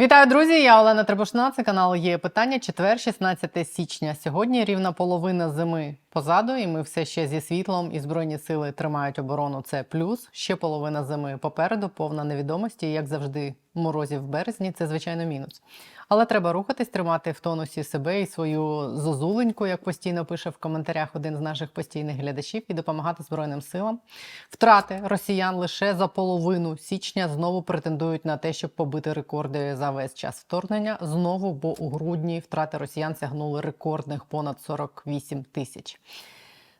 Вітаю, друзі! Я Олена Требушна. Це канал є питання. Четвер, 16 січня. Сьогодні рівна половина зими позаду, і ми все ще зі світлом і збройні сили тримають оборону. Це плюс. Ще половина зими попереду, повна невідомості. Як завжди, морозів в березні. Це звичайно мінус. Але треба рухатись, тримати в тонусі себе і свою зозуленьку, як постійно пише в коментарях один з наших постійних глядачів, і допомагати збройним силам. Втрати росіян лише за половину січня знову претендують на те, щоб побити рекорди за весь час вторгнення. Знову, бо у грудні втрати росіян сягнули рекордних понад 48 тисяч.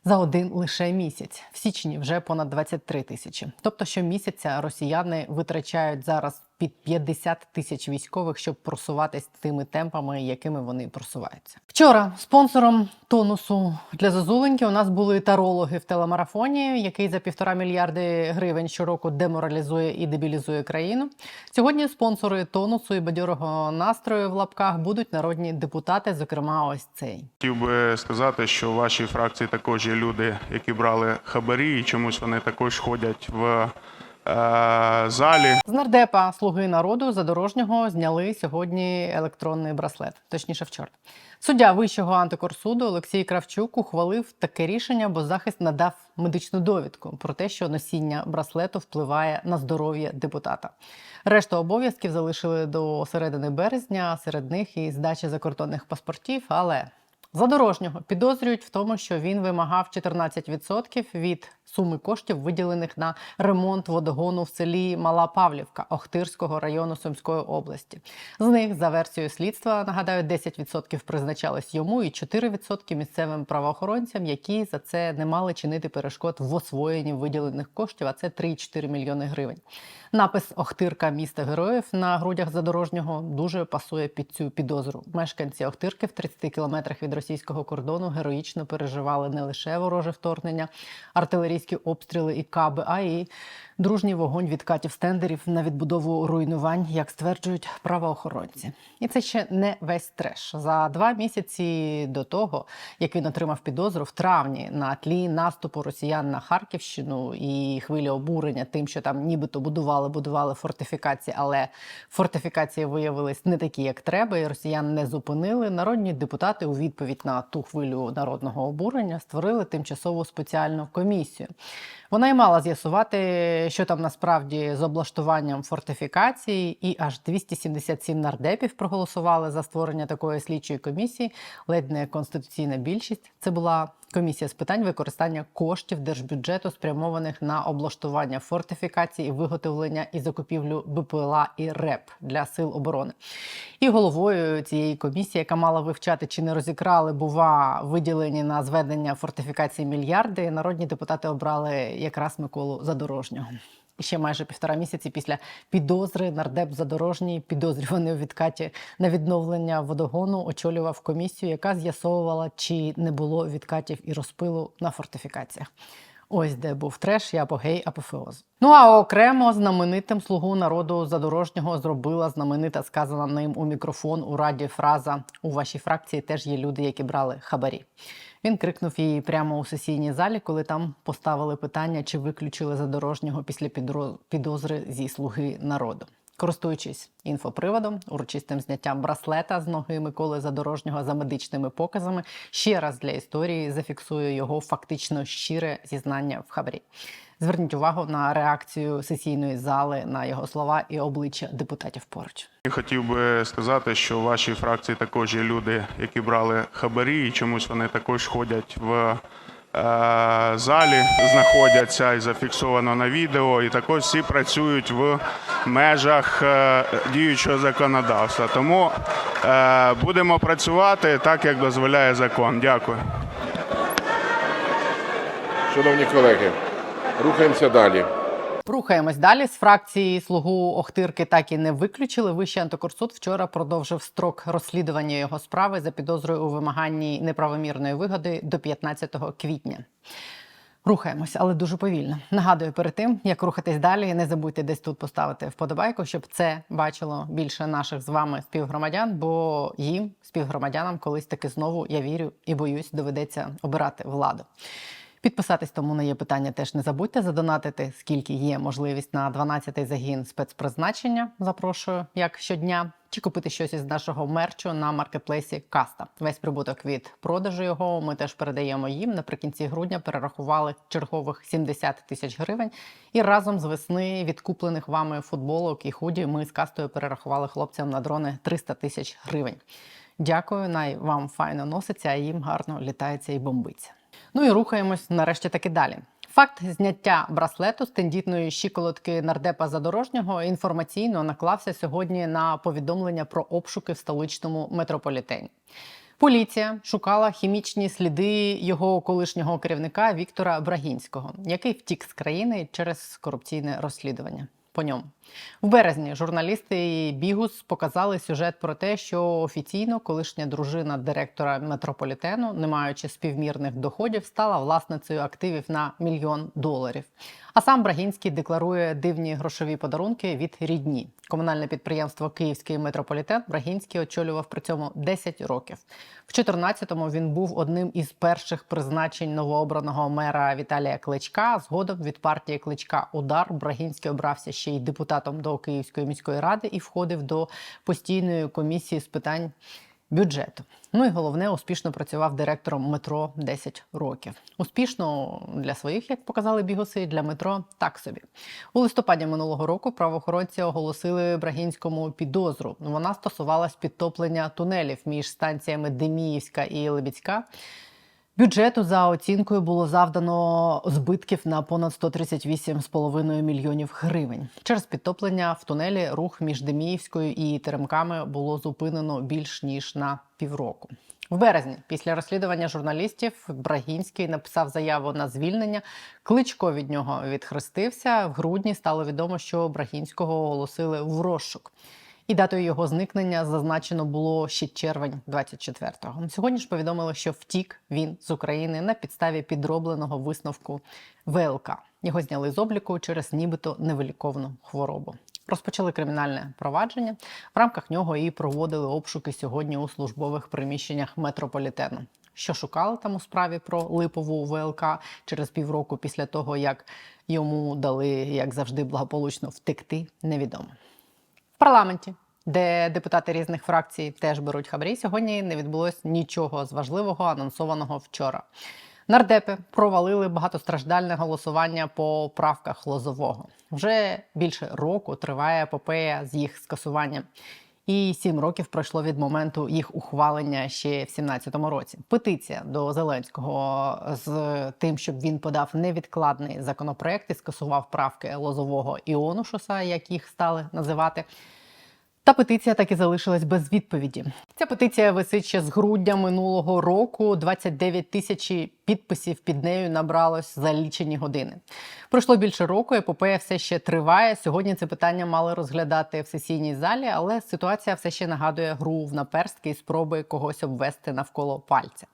За один лише місяць в січні вже понад 23 тисячі. Тобто, щомісяця росіяни витрачають зараз під 50 тисяч військових, щоб просуватись тими темпами, якими вони просуваються. Вчора спонсором тонусу для зозуленьки у нас були тарологи в телемарафоні, який за півтора мільярди гривень щороку деморалізує і дебілізує країну. Сьогодні спонсори тонусу і бадьорого настрою в лапках будуть народні депутати, зокрема, ось цей. Хотів би сказати, що в вашій фракції також є люди, які брали хабарі, і чомусь вони також ходять в залі. З нардепа слуги народу задорожнього зняли сьогодні електронний браслет, точніше вчора. Суддя Вищого антикорсуду Олексій Кравчук ухвалив таке рішення, бо захист надав медичну довідку про те, що носіння браслету впливає на здоров'я депутата. Решту обов'язків залишили до середини березня, серед них і здача закордонних паспортів. Але задорожнього підозрюють в тому, що він вимагав 14% від суми коштів, виділених на ремонт водогону в селі Мала Павлівка Охтирського району Сумської області. З них, за версією слідства, нагадаю, 10% призначались йому і 4% місцевим правоохоронцям, які за це не мали чинити перешкод в освоєнні виділених коштів, а це 3,4 мільйони гривень. Напис Охтирка міста героїв на грудях задорожнього дуже пасує під цю підозру. Мешканці Охтирки в 30 кілометрах від російського кордону героїчно переживали не лише вороже вторгнення, артилерійські обстріли і каби, а й дружній вогонь від катів стендерів на відбудову руйнувань, як стверджують правоохоронці. І це ще не весь треш. За два місяці до того, як він отримав підозру в травні на тлі наступу росіян на Харківщину і хвилі обурення тим, що там нібито будували, будували фортифікації, але фортифікації виявились не такі, як треба, і росіян не зупинили. Народні депутати у відповідь на ту хвилю народного обурення створили тимчасову спеціальну комісію. Вона й мала з'ясувати, що там насправді з облаштуванням фортифікації, і аж 277 нардепів проголосували за створення такої слідчої комісії. Ледь не конституційна більшість. Це була комісія з питань використання коштів держбюджету, спрямованих на облаштування фортифікацій, виготовлення і закупівлю БПЛА і РЕП для сил оборони. І головою цієї комісії, яка мала вивчати, чи не розікрали, бува, виділені на зведення фортифікації мільярди, народні депутати обрали якраз Миколу Задорожнього. Ще майже півтора місяці після підозри нардеп Задорожній, підозрюваний у відкаті на відновлення водогону, очолював комісію, яка з'ясовувала, чи не було відкатів і розпилу на фортифікаціях. Ось де був треш і апогей апофеоз. Ну а окремо знаменитим слугу народу задорожнього зробила знаменита сказана ним у мікрофон у раді фраза У вашій фракції теж є люди, які брали хабарі. Він крикнув її прямо у сесійній залі, коли там поставили питання, чи виключили задорожнього після підозри зі слуги народу. Користуючись інфоприводом, урочистим зняттям браслета з ноги Миколи Задорожнього за медичними показами, ще раз для історії зафіксую його фактично щире зізнання в хабарі. Зверніть увагу на реакцію сесійної зали на його слова і обличчя депутатів поруч. І хотів би сказати, що в вашій фракції також є люди, які брали хабарі, і чомусь вони також ходять в е, залі, знаходяться і зафіксовано на відео, і також всі працюють в межах е, діючого законодавства. Тому е, будемо працювати так, як дозволяє закон. Дякую. Шановні колеги, рухаємося далі. Рухаємось далі. З фракції слугу Охтирки так і не виключили. Вищий антикорсуд вчора продовжив строк розслідування його справи за підозрою у вимаганні неправомірної вигоди до 15 квітня. Рухаємось, але дуже повільно. Нагадую, перед тим як рухатись далі, не забудьте десь тут поставити вподобайку, щоб це бачило більше наших з вами співгромадян. Бо їм, співгромадянам, колись таки знову я вірю і боюсь, доведеться обирати владу. Підписатись тому на є питання теж не забудьте задонатити, скільки є можливість на 12-й загін спецпризначення. Запрошую як щодня. чи купити щось із нашого мерчу на маркетплейсі Каста. Весь прибуток від продажу його ми теж передаємо їм. Наприкінці грудня перерахували чергових 70 тисяч гривень. І разом з весни відкуплених вами футболок і худі ми з кастою перерахували хлопцям на дрони 300 тисяч гривень. Дякую, най вам файно носиться, а їм гарно літається і бомбиться. Ну і рухаємось нарешті таки далі. Факт зняття браслету з тендітної щиколотки нардепа задорожнього інформаційно наклався сьогодні на повідомлення про обшуки в столичному метрополітені. Поліція шукала хімічні сліди його колишнього керівника Віктора Брагінського, який втік з країни через корупційне розслідування. По ньому в березні журналісти Бігус показали сюжет про те, що офіційно колишня дружина директора метрополітену, не маючи співмірних доходів, стала власницею активів на мільйон доларів. А сам Брагінський декларує дивні грошові подарунки від рідні. Комунальне підприємство Київський метрополітен Брагінський очолював при цьому 10 років. В 14-му він був одним із перших призначень новообраного мера Віталія Кличка. Згодом від партії Кличка Удар Брагінський обрався ще й депутатом до Київської міської ради і входив до постійної комісії з питань бюджету. Ну і головне, успішно працював директором метро 10 років. Успішно для своїх, як показали бігуси, для метро так собі. У листопаді минулого року правоохоронці оголосили Брагінському підозру. Вона стосувалась підтоплення тунелів між станціями Деміївська і Лебідська. Бюджету за оцінкою було завдано збитків на понад 138,5 мільйонів гривень. Через підтоплення в тунелі рух між Деміївською і Теремками було зупинено більш ніж на півроку. В березні, після розслідування журналістів, Брагінський написав заяву на звільнення. Кличко від нього відхрестився. В грудні стало відомо, що Брагінського оголосили в розшук. І датою його зникнення зазначено було ще червень 24-го. Сьогодні ж повідомили, що втік він з України на підставі підробленого висновку ВЛК. Його зняли з обліку через нібито невиліковну хворобу. Розпочали кримінальне провадження. В рамках нього і проводили обшуки сьогодні у службових приміщеннях метрополітену. Що шукали там у справі про липову ВЛК через півроку після того, як йому дали, як завжди, благополучно втекти, невідомо. Парламенті, де депутати різних фракцій теж беруть хабарі, сьогодні не відбулось нічого з важливого, анонсованого вчора. Нардепи провалили багатостраждальне голосування по правках Лозового. Вже більше року триває епопея з їх скасуванням. І сім років пройшло від моменту їх ухвалення ще в 17-му році. Петиція до Зеленського з тим, щоб він подав невідкладний законопроект і скасував правки Лозового і Онушуса, як їх стали називати. Та петиція так і залишилась без відповіді. Ця петиція висить ще з грудня минулого року. 29 тисяч підписів під нею набралось за лічені години. Пройшло більше року. Епопея все ще триває. Сьогодні це питання мали розглядати в сесійній залі, але ситуація все ще нагадує гру в наперстки і спроби когось обвести навколо пальця.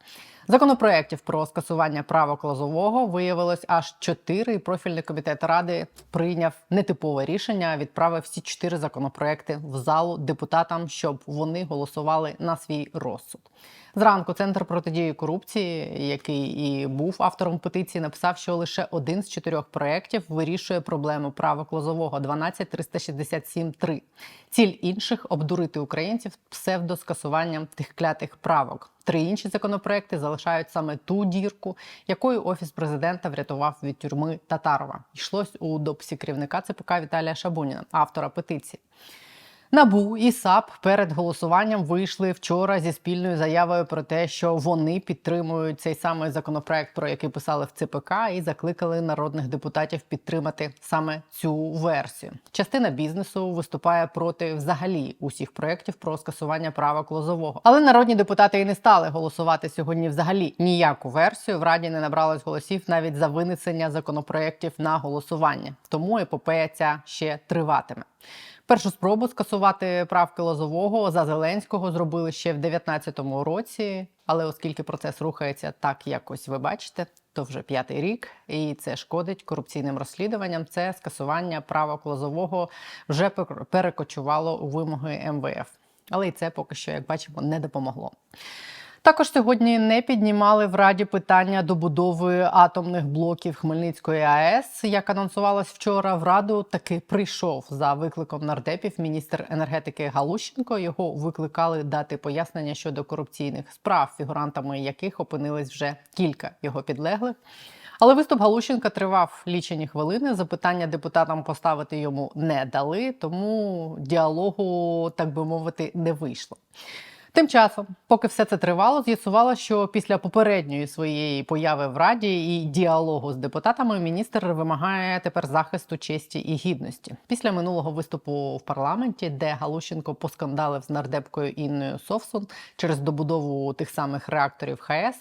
Законопроєктів про скасування правок Лозового виявилось аж чотири. Профільний комітет ради прийняв нетипове рішення. Відправив всі чотири законопроекти в залу депутатам, щоб вони голосували на свій розсуд. Зранку центр протидії корупції, який і був автором петиції, написав, що лише один з чотирьох проєктів вирішує проблему правок Лозового 12367-3. Ціль інших обдурити українців псевдоскасуванням тих клятих правок. Три інші законопроекти залишають саме ту дірку, якою офіс президента врятував від тюрми Татарова. Йшлось у дописі керівника ЦПК Віталія Шабуніна, автора петиції. Набу і САП перед голосуванням вийшли вчора зі спільною заявою про те, що вони підтримують цей самий законопроект, про який писали в ЦПК, і закликали народних депутатів підтримати саме цю версію. Частина бізнесу виступає проти взагалі усіх проєктів про скасування права Лозового. Але народні депутати і не стали голосувати сьогодні взагалі ніяку версію. В раді не набралось голосів навіть за винесення законопроєктів на голосування. Тому епопея ця ще триватиме. Першу спробу скасувати правки Лозового за Зеленського зробили ще в 2019 році. Але оскільки процес рухається так, якось ви бачите, то вже п'ятий рік, і це шкодить корупційним розслідуванням. Це скасування правок Лозового вже перекочувало у вимоги МВФ. Але і це поки що, як бачимо, не допомогло. Також сьогодні не піднімали в Раді питання добудови атомних блоків Хмельницької АЕС. Як анонсувалось вчора, в Раду таки прийшов за викликом нардепів міністр енергетики Галущенко. Його викликали дати пояснення щодо корупційних справ, фігурантами яких опинились вже кілька його підлеглих. Але виступ Галущенка тривав лічені хвилини. Запитання депутатам поставити йому не дали, тому діалогу, так би мовити, не вийшло. Тим часом, поки все це тривало, з'ясувало, що після попередньої своєї появи в раді і діалогу з депутатами міністр вимагає тепер захисту честі і гідності. Після минулого виступу в парламенті, де Галущенко поскандалив з нардепкою Інною Совсун через добудову тих самих реакторів ХАЕС.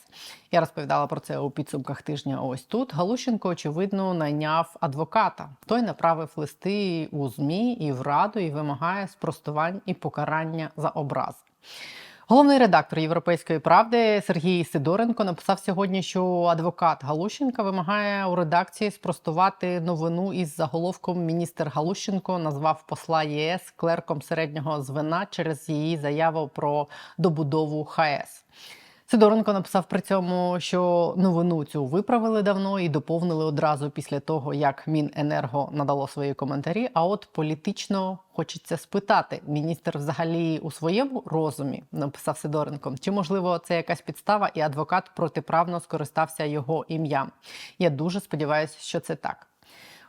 Я розповідала про це у підсумках тижня. Ось тут Галущенко, очевидно, найняв адвоката. Той направив листи у змі і в раду і вимагає спростувань і покарання за образ. Головний редактор Європейської правди Сергій Сидоренко написав сьогодні, що адвокат Галущенка вимагає у редакції спростувати новину із заголовком Міністр Галущенко назвав посла ЄС клерком середнього звена через її заяву про добудову ХАЕС. Сидоренко написав при цьому, що новину цю виправили давно і доповнили одразу після того, як Міненерго надало свої коментарі. А от політично хочеться спитати, міністр взагалі у своєму розумі написав Сидоренко, чи можливо це якась підстава, і адвокат протиправно скористався його ім'ям. Я дуже сподіваюся, що це так.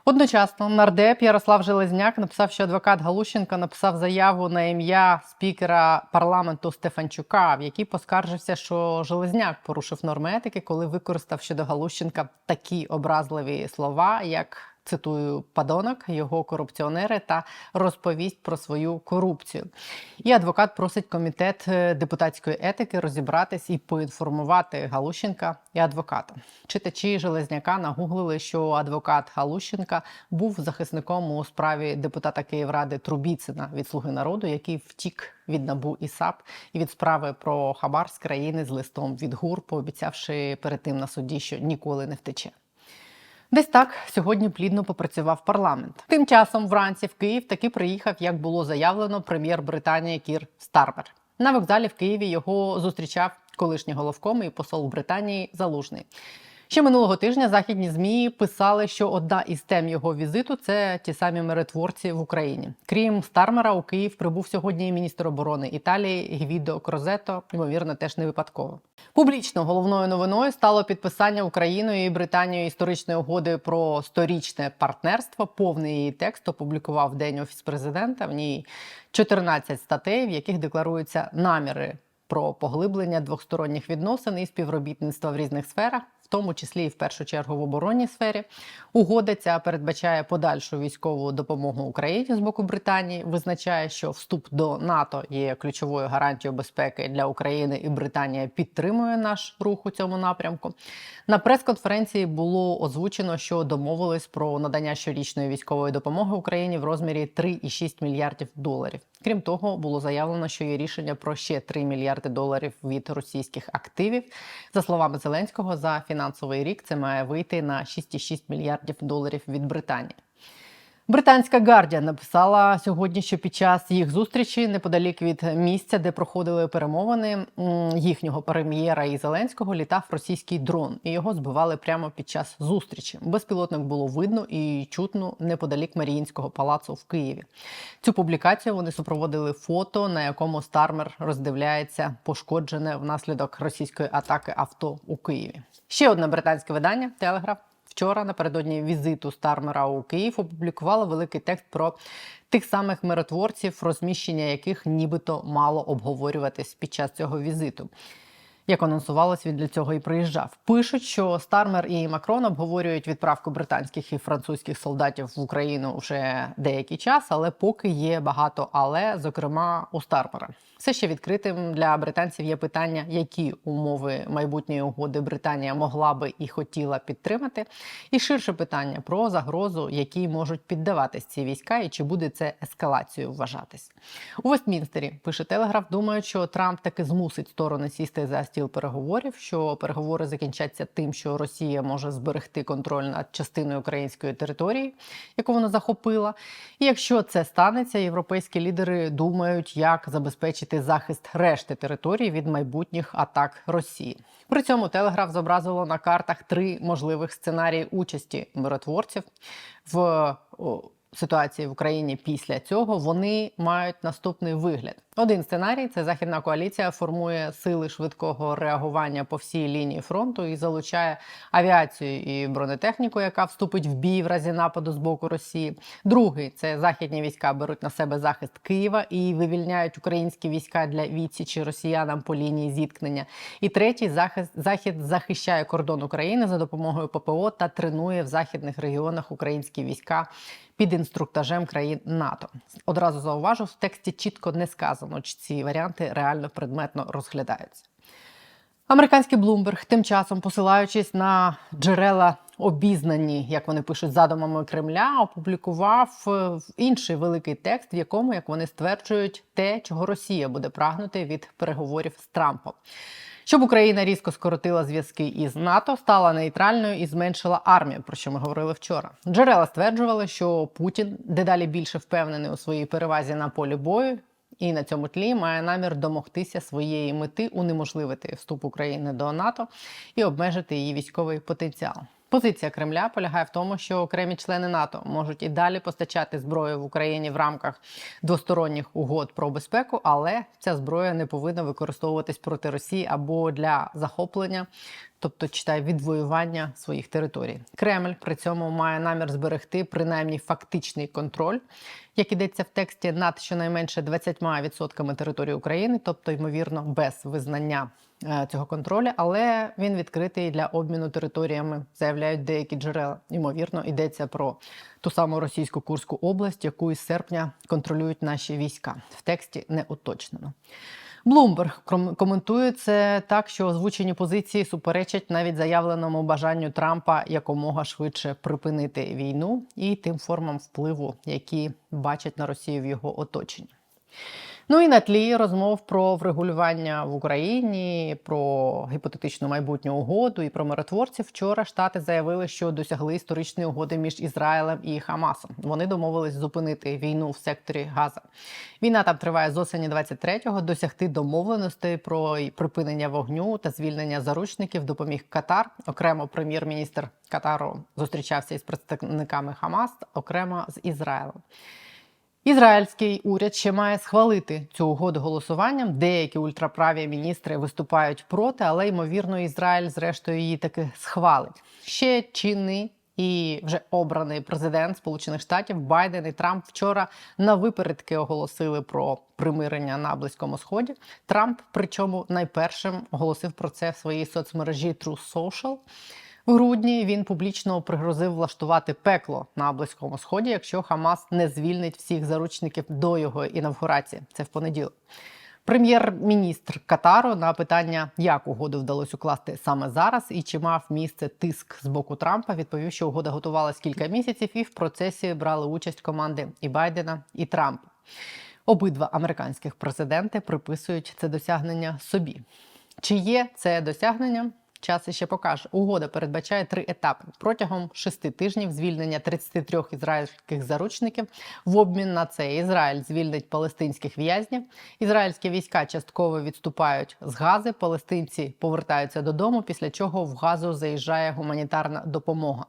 Одночасно нардеп Ярослав Железняк написав, що адвокат Галущенка написав заяву на ім'я спікера парламенту Стефанчука, в якій поскаржився, що Железняк порушив норми етики, коли використав щодо Галущенка такі образливі слова, як цитую падонок, його корупціонери та розповість про свою корупцію. І адвокат просить комітет е, депутатської етики розібратись і поінформувати Галущенка і адвоката. Читачі Железняка нагуглили, що адвокат Галущенка був захисником у справі депутата Київради Трубіцина від Слуги народу, який втік від набу і САП і від справи про хабар з країни з листом від ГУР, пообіцявши перед тим на суді, що ніколи не втече. Десь так сьогодні плідно попрацював парламент. Тим часом вранці в Київ таки приїхав, як було заявлено, прем'єр Британії Кір Стармер. На вокзалі в Києві його зустрічав колишній головком і посол Британії Залужний. Ще минулого тижня західні змі писали, що одна із тем його візиту це ті самі миротворці в Україні. Крім Стармера, у Київ прибув сьогодні і міністр оборони Італії Гвідо Крозето, ймовірно, теж не випадково. Публічно головною новиною стало підписання Україною і Британією історичної угоди про сторічне партнерство. Повний її текст опублікував день офіс президента. В ній 14 статей, в яких декларуються наміри про поглиблення двосторонніх відносин і співробітництва в різних сферах, в тому числі і в першу чергу в оборонній сфері. Угода ця передбачає подальшу військову допомогу Україні з боку Британії. Визначає, що вступ до НАТО є ключовою гарантією безпеки для України, і Британія підтримує наш рух у цьому напрямку. На прес-конференції було озвучено, що домовились про надання щорічної військової допомоги Україні в розмірі 3,6 мільярдів доларів. Крім того, було заявлено, що є рішення про ще 3 мільярди доларів від російських активів. За словами Зеленського, за фінансовий рік це має вийти на 6,6 мільярдів доларів від Британії. Британська Гардія написала сьогодні, що під час їх зустрічі неподалік від місця, де проходили перемовини їхнього прем'єра і Зеленського, літав російський дрон, і його збивали прямо під час зустрічі. Безпілотник було видно і чутно неподалік Маріїнського палацу в Києві. Цю публікацію вони супроводили фото, на якому Стармер роздивляється пошкоджене внаслідок російської атаки авто у Києві. Ще одне британське видання Телеграф. Вчора напередодні візиту Стармера у Київ опублікувала великий текст про тих самих миротворців, розміщення яких нібито мало обговорюватись під час цього візиту. Як анонсувалось, він для цього і приїжджав. Пишуть, що Стармер і Макрон обговорюють відправку британських і французьких солдатів в Україну вже деякий час, але поки є багато але, зокрема у Стармера. Все ще відкритим для британців є питання, які умови майбутньої угоди Британія могла би і хотіла підтримати, і ширше питання про загрозу, якій можуть піддаватись ці війська, і чи буде це ескалацією вважатись у Вестмінстері. Пише Телеграф. Думають, що Трамп таки змусить сторони сісти за стіл переговорів, що переговори закінчаться тим, що Росія може зберегти контроль над частиною української території, яку вона захопила. І якщо це станеться, європейські лідери думають, як забезпечити захист решти території від майбутніх атак Росії. При цьому Телеграф зобразило на картах три можливих сценарії участі миротворців в ситуації в Україні після цього. Вони мають наступний вигляд. Один сценарій це західна коаліція формує сили швидкого реагування по всій лінії фронту і залучає авіацію і бронетехніку, яка вступить в бій в разі нападу з боку Росії. Другий це західні війська беруть на себе захист Києва і вивільняють українські війська для відсічі росіянам по лінії зіткнення. І третій захист захід захищає кордон України за допомогою ППО та тренує в західних регіонах українські війська під інструктажем країн НАТО. Одразу зауважу, в тексті чітко не сказано, чи ці варіанти реально предметно розглядаються. Американський Блумберг, тим часом посилаючись на джерела обізнані, як вони пишуть, задумами Кремля, опублікував е, інший великий текст, в якому, як вони стверджують, те, чого Росія буде прагнути від переговорів з Трампом. Щоб Україна різко скоротила зв'язки із НАТО, стала нейтральною і зменшила армію, про що ми говорили вчора. Джерела стверджували, що Путін дедалі більше впевнений у своїй перевазі на полі бою, і на цьому тлі має намір домогтися своєї мети унеможливити вступ України до НАТО і обмежити її військовий потенціал. Позиція Кремля полягає в тому, що окремі члени НАТО можуть і далі постачати зброю в Україні в рамках двосторонніх угод про безпеку, але ця зброя не повинна використовуватись проти Росії або для захоплення, тобто читай відвоювання своїх територій. Кремль при цьому має намір зберегти принаймні фактичний контроль, як ідеться в тексті, над щонайменше 20% території України, тобто ймовірно без визнання цього контролю, але він відкритий для обміну територіями, заявляють деякі джерела. Ймовірно, йдеться про ту саму російську Курську область, яку із серпня контролюють наші війська. В тексті не уточнено. Блумберг коментує це так, що озвучені позиції суперечать навіть заявленому бажанню Трампа якомога швидше припинити війну і тим формам впливу, які бачать на Росію в його оточенні. Ну і на тлі розмов про врегулювання в Україні, про гіпотетичну майбутню угоду і про миротворців. Вчора штати заявили, що досягли історичної угоди між Ізраїлем і Хамасом. Вони домовились зупинити війну в секторі Газа. Війна там триває з осені 23-го. Досягти домовленостей про припинення вогню та звільнення заручників допоміг Катар. Окремо прем'єр-міністр Катару зустрічався із представниками Хамас, окремо з Ізраїлем. Ізраїльський уряд ще має схвалити цю угоду голосуванням. Деякі ультраправі міністри виступають проти, але ймовірно, Ізраїль зрештою її таки схвалить. Ще чинний і вже обраний президент Сполучених Штатів Байден і Трамп вчора на випередки оголосили про примирення на близькому сході. Трамп, причому найпершим оголосив про це в своїй соцмережі True Social. В грудні він публічно пригрозив влаштувати пекло на близькому сході, якщо Хамас не звільнить всіх заручників до його інавгурації. Це в понеділок. Прем'єр-міністр Катару на питання, як угоду вдалося укласти саме зараз, і чи мав місце тиск з боку Трампа, відповів, що угода готувалась кілька місяців, і в процесі брали участь команди і Байдена, і Трампа. Обидва американських президенти приписують це досягнення собі. Чи є це досягнення? Час іще покаже. Угода передбачає три етапи протягом шести тижнів звільнення 33 ізраїльських заручників. В обмін на це Ізраїль звільнить палестинських в'язнів. Ізраїльські війська частково відступають з Гази. Палестинці повертаються додому, після чого в Газу заїжджає гуманітарна допомога.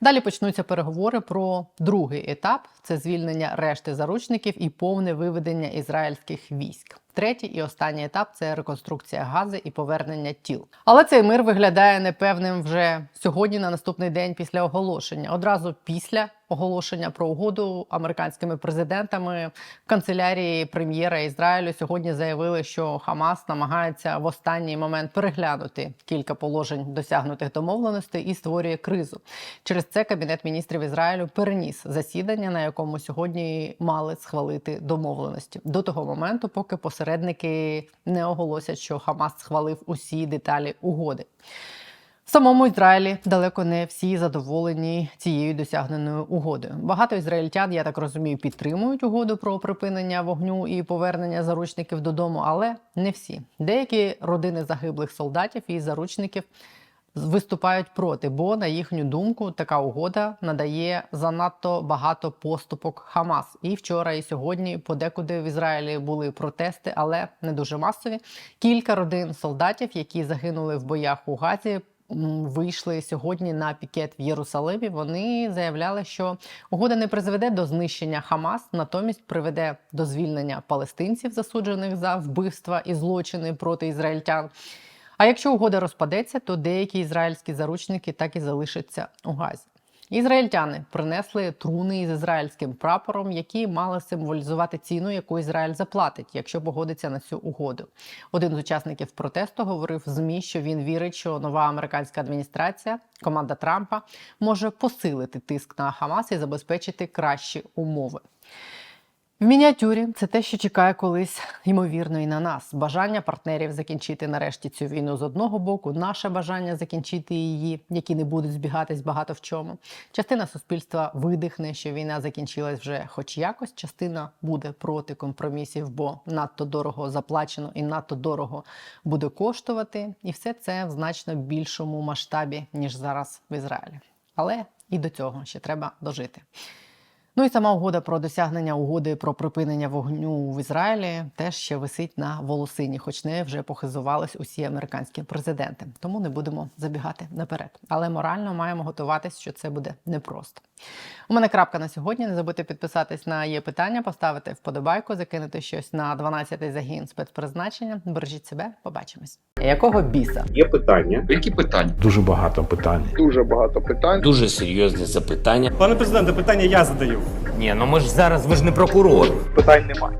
Далі почнуться переговори про другий етап: це звільнення решти заручників і повне виведення ізраїльських військ. Третій і останній етап це реконструкція гази і повернення тіл. Але цей мир виглядає непевним вже сьогодні, на наступний день після оголошення. Одразу після оголошення про угоду американськими президентами канцелярії прем'єра Ізраїлю сьогодні заявили, що Хамас намагається в останній момент переглянути кілька положень досягнутих домовленостей і створює кризу. Через це кабінет міністрів Ізраїлю переніс засідання, на якому сьогодні мали схвалити домовленості до того моменту, поки посередники не оголосять, що Хамас схвалив усі деталі угоди. Самому Ізраїлі далеко не всі задоволені цією досягненою угодою. Багато ізраїльтян, я так розумію, підтримують угоду про припинення вогню і повернення заручників додому, але не всі. Деякі родини загиблих солдатів і заручників виступають проти, бо на їхню думку така угода надає занадто багато поступок Хамас. І вчора, і сьогодні подекуди в Ізраїлі були протести, але не дуже масові. Кілька родин солдатів, які загинули в боях у Газі. Вийшли сьогодні на пікет в Єрусалимі. Вони заявляли, що угода не призведе до знищення Хамас, натомість приведе до звільнення палестинців, засуджених за вбивства і злочини проти ізраїльтян. А якщо угода розпадеться, то деякі ізраїльські заручники так і залишаться у Газі. Ізраїльтяни принесли труни із ізраїльським прапором, які мали символізувати ціну, яку Ізраїль заплатить, якщо погодиться на цю угоду. Один з учасників протесту говорив змі, що він вірить, що нова американська адміністрація, команда Трампа, може посилити тиск на Хамас і забезпечити кращі умови. В мініатюрі це те, що чекає колись, ймовірно, і на нас. Бажання партнерів закінчити нарешті цю війну з одного боку, наше бажання закінчити її, які не будуть збігатись багато в чому. Частина суспільства видихне, що війна закінчилась вже хоч якось. Частина буде проти компромісів, бо надто дорого заплачено і надто дорого буде коштувати. І все це в значно більшому масштабі, ніж зараз в Ізраїлі. Але і до цього ще треба дожити. Ну і сама угода про досягнення угоди про припинення вогню в Ізраїлі теж ще висить на волосині, хоч не вже похизувались усі американські президенти. Тому не будемо забігати наперед. Але морально маємо готуватись, що це буде непросто. У мене крапка на сьогодні. Не забудьте підписатись на є питання, поставити вподобайку, закинути щось на 12-й загін спецпризначення. Бережіть себе, побачимось. Якого біса? Є питання. Які питання? Дуже багато питань. Дуже багато питань. Дуже серйозні запитання. Пане президенте, питання я задаю. Ні, ну ми ж зараз ви ж не прокурор. Питань немає.